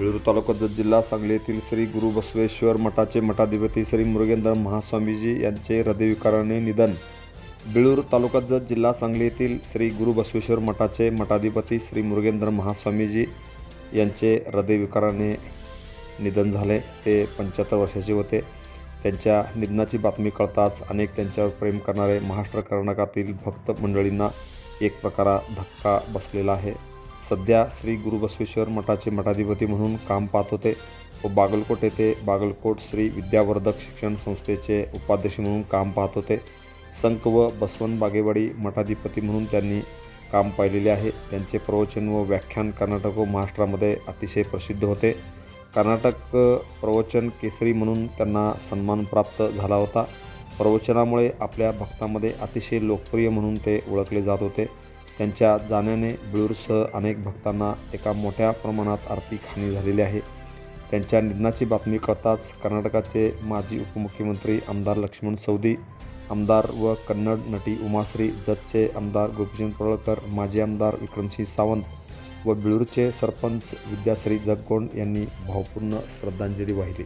बिळूर तालुक्यात जिल्हा सांगली येथील श्री गुरु बसवेश्वर मठाचे मठाधिपती श्री मुरुगेंद्र महास्वामीजी यांचे हृदयविकाराने निधन. बेळूर तालुक्यात जत जिल्हा सांगली येथील श्री गुरु बसवेश्वर मठाचे मठाधिपती श्री मुरुगेंद्र महास्वामीजी यांचे हृदयविकाराने निधन झाले. ते पंच्याहत्तर वर्षाचे होते. त्यांच्या निधनाची बातमी कळताच अनेक त्यांच्यावर प्रेम करणारे महाराष्ट्र कर्नाटकातील भक्त मंडळींना एक प्रकारा धक्का बसलेला आहे. सध्या श्री गुरु बसवेश्वर मठाचे मठाधिपती म्हणून काम पाहत होते. व बागलकोट येथे बागलकोट श्री विद्यावर्धक शिक्षण संस्थेचे उपाध्यक्ष म्हणून काम पाहत होते. संक व बसवन बागेवाडी मठाधिपती म्हणून त्यांनी काम पाहिलेले आहे. त्यांचे प्रवचन व व्याख्यान कर्नाटक व महाराष्ट्रामध्ये अतिशय प्रसिद्ध होते. कर्नाटक प्रवचन केसरी म्हणून त्यांना सन्मान प्राप्त झाला होता. प्रवचनामुळे आपल्या भक्तामध्ये अतिशय लोकप्रिय म्हणून ते ओळखले जात होते. त्यांच्या जाण्याने बिळूरसह अनेक भक्तांना एका मोठ्या प्रमाणात आर्थिक हानी झालेली आहे. त्यांच्या निधनाची बातमी कळताच कर्नाटकाचे माजी उपमुख्यमंत्री आमदार लक्ष्मण सौदी आमदार व कन्नड नटी उमाश्री जतचे आमदार गोपीचंद पडळकर माजी आमदार विक्रमसिंह सावंत व बिळूरचे सरपंच विद्याश्री जगकोंड यांनी भावपूर्ण श्रद्धांजली वाहिली.